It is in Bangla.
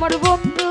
আমার বন্ধু।